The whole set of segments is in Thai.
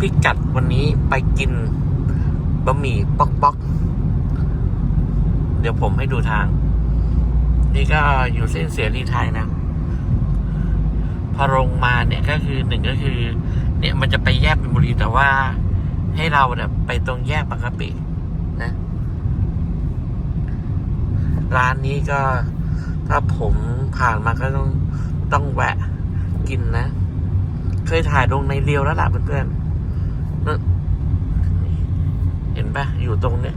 พิกัดวันนี้ไปกินบะหมี่ป๊อกป๊อกเดี๋ยวผมให้ดูทาง นี่ก็อยู่เส้นเสียรีไทยนะ พอลงมาเนี่ยก็คือหนึ่งก็คือ เนี่ยมันจะไปแยกเป็นบุรีแต่ว่าให้เราเนี่ยไปตรงแยกบางกะปินะ ร้านนี้ก็ถ้าผมผ่านมาก็ต้องต้องแวะกินนะ เคยถ่ายลงในเรียวแล้วล่ะเพื่อนๆนั่น เห็นปะอยู่ตรงเนี้ย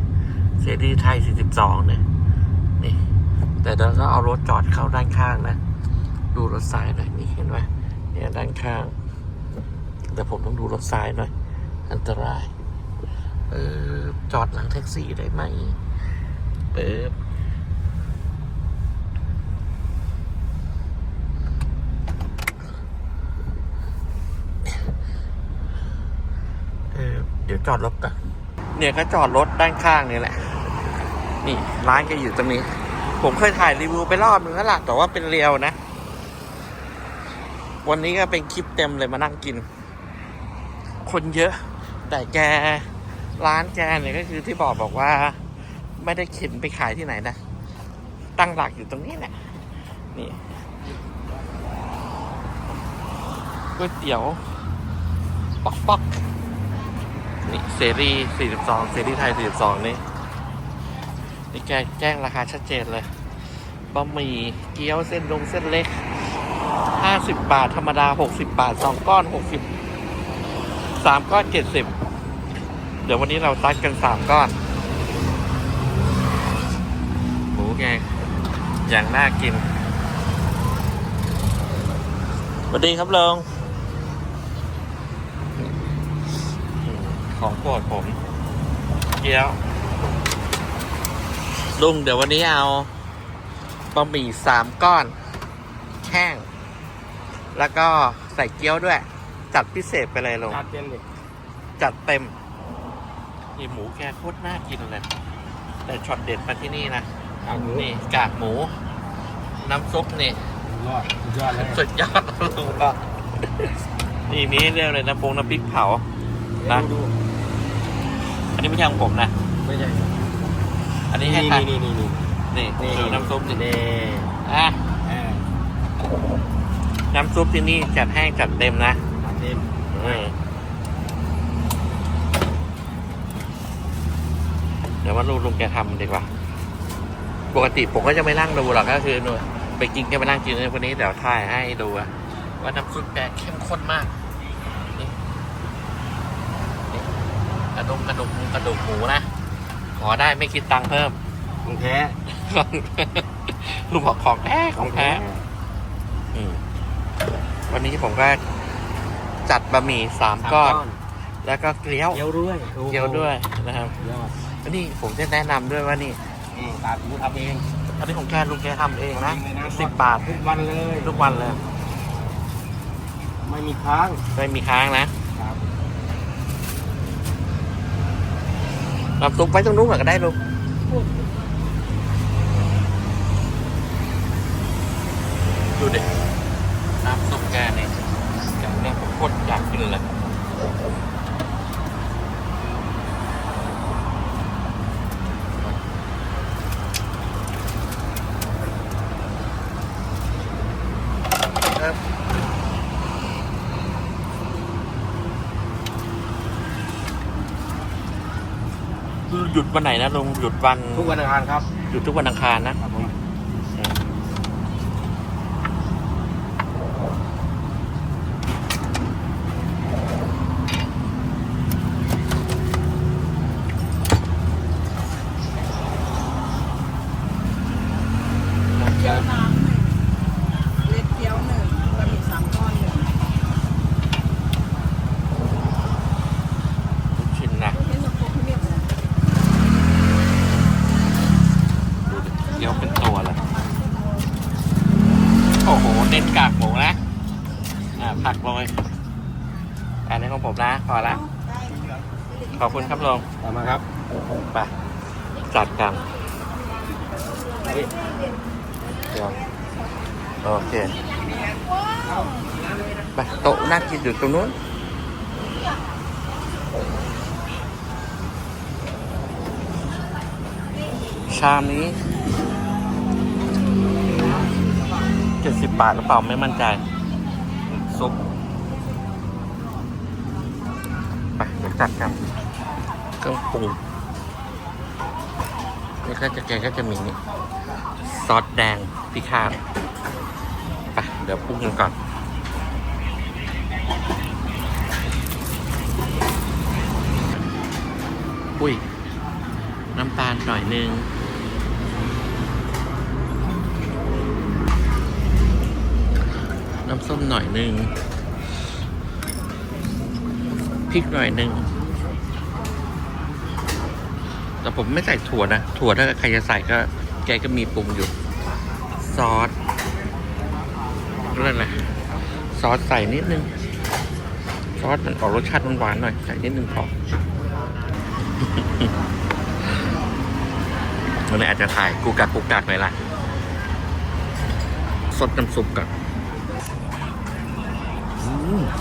เสรีไทย 42 เนี่ย นี่ แต่เราก็เอารถจอดเข้าด้านข้างนะ ดูรถซ้ายหน่อยนี่เห็นไหมเนี่ยด้านข้าง แต่ผมต้องดูรถซ้ายหน่อย อันตราย เออจอดหลังแท็กซี่ได้ไหมเปิบเออ เดี๋ยวจอดรถก่อนเนี่ยก็จอดรถด้านข้างนี่แหละ นี่ร้านก็อยู่ตรงนี้ ผมเคยถ่ายรีวิวไปรอบนึงแล้วล่ะแต่ว่าเป็นเรียวนะ วันนี้ก็เป็นคลิปเต็มเลยมานั่งกิน คนเยอะ แต่แกร้านแกเนี่ยก็คือที่บอกบอกว่า ไม่ได้เข็นไปขายที่ไหนนะ ตั้งหลักอยู่ตรงนี้แหละ นี่ก๋วยเตี๋ยว ปอกปอก นี่เสรี42เสรีไทย 42 นี่ นี่แกแจ้งราคาชัดเจนเลยบะหมี่เกี๊ยวเส้นลงเส้นเล็ก 50 บาท ธรรมดา 60 บาท 2 ก้อน 60 3 ก้อน 70 เดี๋ยววันนี้เราตัดกัน 3 ก้อนหมูแกงอย่างน่ากินสวัสดีครับลง ของโปรดผมเกี๊ยวลุงเดี๋ยววันนี้เอาบะหมี่สามก้อนแห้ง แล้วก็ใส่เกี๊ยวด้วย จัดพิเศษไปเลยลุงจานเต็มเลยจัดเต็มนี่หมูแกโคตรน่ากินเลย แต่ช็อตเด็ดมาที่นี่นะกากหมูนี่กากหมู น้ำซุปนี่ยอดสุดยอดเลยสุดยอดลุงก็นี่มีให้เรื่องเลยน้ำปรุงน้ำพริกเผานะดูอั นนี้ไม่ใช่ของผมนะ ไม่ใช่อันนี้นี่ให้ใครนี่นี่นี่นี่นี่ดูน้ำซุปนี่นี่อะเออน้ำซุปที่นี่จัดแห้งจัดเต็มนะจานเต็มเออเดี๋ยวว่าลุงลุงแกทำดีกว่า ปกติผมก็จะไม่นั่งดูหรอกก็คือหนูไปกินก็ไปนั่งกินในวันนี้เดี๋ยวถ่ายให้ดูอะว่าน้ำซุปแกเข้มข้นมากนี่นี่ กระดูกกระดูกกระดูกหมูนะ ขอได้ไม่คิดตังค์เพิ่ม ของแท้ลุงบอกของแท้ของแท้อืมวันนี้ผมก็จัดบะหมี่สามก้อน แล้วก็เกี๊ยวเกี๊ยวด้วยเกี๊ยวด้วยนะครับยอดแล้วนี่ผมจะแนะนำด้วยว่านี่นี่ตาหมูทำเองอันนี้ของแกลุงแกทำเองนะทำเองเลยนะสิบบาททุกวันเลย ทุกวันเลย ไม่มีค้าง ไม่มีค้างนะค รับน้ำซุปไว้ตรงนู้นก็ได้ลุงดูดิน้ำซุปแกเนี่ยแกเนี่ยโคตรอยากกินเลยครับ หยุดวันไหนนะลุงหยุดวันทุกวันอังคารครับ หยุดทุกวันอังคารนะครับผม เกี๊ยวน้ำหนึ่งเล็กเกี๊ยวหนึ่งบะหมี่สามก้อนหนึ่ง ลูกชิ้นนะ เห็นหนูโคกเรียบเลย ดูดิเกี๊ยวเป็นตัวเลยโอ้โหเน้นกากหมูนะอ่า ผักโรยอันนี้ของผมนะพอละขอบคุณครับลุงตามมาครับไปจัดกันเดี๋ยวโอเคไปโต๊ะนั่งกินอยู่ตรงนู้นชามนี้เจ็ดสิบบาทหรือเปล่าไม่มั่นใจ ซุปไปเดี๋ยวจัดกันเครื่องปรุงนี่ก็จะแกก็จะมีนี่ซอสแดงพริกข้าวไปเดี๋ยวปรุงกันก่อนอุ้ยน้ำตาลหน่อยนึง น้ำ ส้มหน่อยหนึ่งพริกหน่อยหนึ่งแต่ผมไม่ใส่ถั่วนะ ถั่วถ้าใครจะใส่ก็แกก็มีปรุงอยู่ ซอสนั่นแหละซอสใส่นิดนึง ซอสมันออกรสชาติหวานๆหน่อย ใส่นิดนึงพอวันนี้อาจจะถ่ายกูกักกูกักหน่อยละสดน้ำซุปก่อน โอ้โห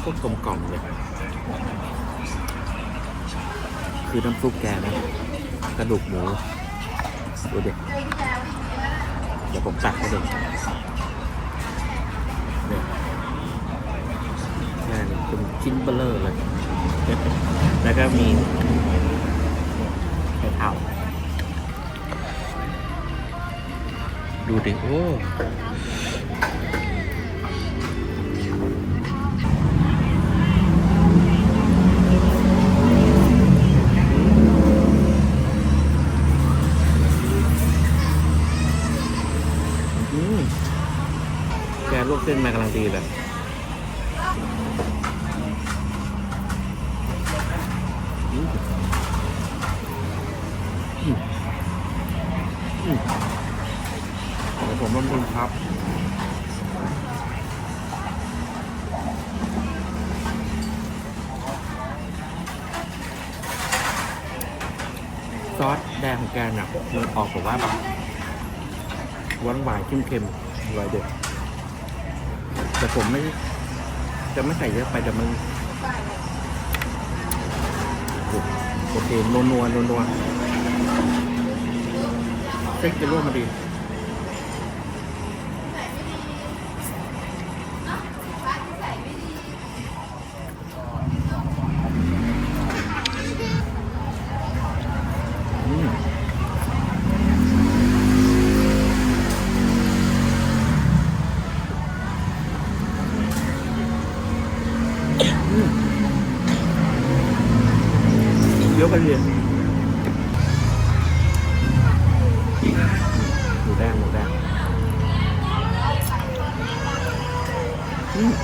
โคตรกลมกล่อมเลย คือน้ำซุปแกนะ กระดูกหมู ดูดิเดี๋ยวผมตักให้ดูเนี่ยแม่นี่เป็นชิ้นเบลเลอร์เลย แล้วก็มีไข่เท่า ดูดิ โอ้แกลวกเส้นมากำลังดีเลย อืมอืมอืมเดี๋ยวผมลองดู ครับ ซอสแดงของแกน่ะมันออกแบบว่าแบบหวานหวานๆเค็มๆอร่อยเด็ดแต่ผมไม่ จะไม่ใส่เยอะไปแต่มันโอเคนัวนัวนัวนัวเส้นจะร่วมมาดี อืม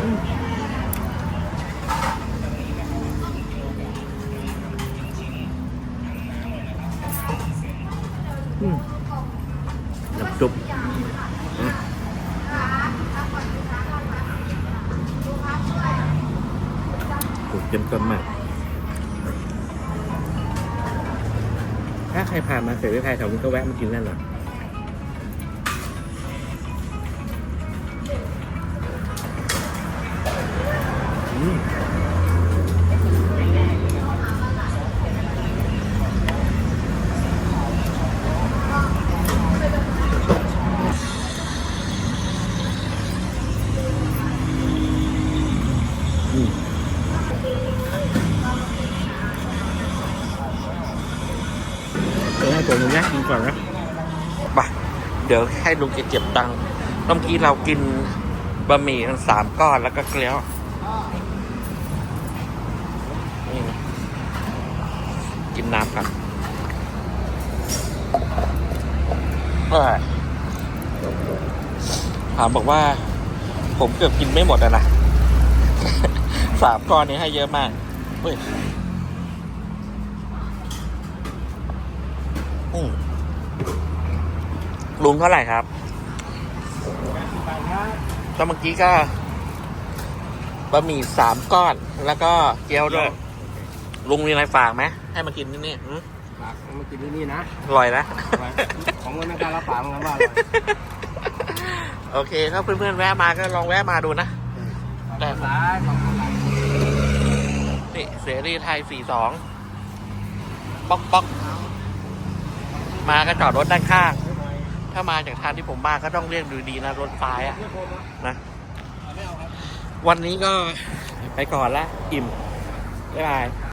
อืมอืมน้ ถ้าใครผ่านมาเสรีไทยแถวนี้ก็แวะมากินนั่นหละอืมอืม เดี๋ ยวห้ผมอนุญาตกินก่อนนะไปเดี๋ยวให้ลุงแกเก็บตังค์เมื่อกี้เรากินบะหมี่ทั้งสามก้อนแล้วก็เกลียวนี่นะกินน้ำกันเอ้ยถามบอกว่า ผมเกือบกินไม่หมดอะนะสามก้อนนี้ให้เยอะมากเฮ้ย อืม ลุงเท่าไหร่ครับแล้วเมื่อกี้ก็บะหมี่สามก้อน แล้วก็เกี๊ยวด้วย ลุงมีอะไรฝากไหมให้มากินที่นี่หืมฝากมากินที่นี่นะอร่อยนะของมันไม่กล้ารับปากเหมือนกันว่าอร่อยโอเคถ้าเพื่อนๆแวะมาก็ลองแวะมาดูนะ แต่ ร้ายของอะไรนี่เสรีไทย42ป๊อกป๊อก มาก็จอดรถด้านข้าง ถ้ามาจากทางที่ผมมาก็ต้องเรียกดูดีนะรถซ้ายอะนะวันนี้ก็ไปก่อนละอิ่มบ๊ายบาย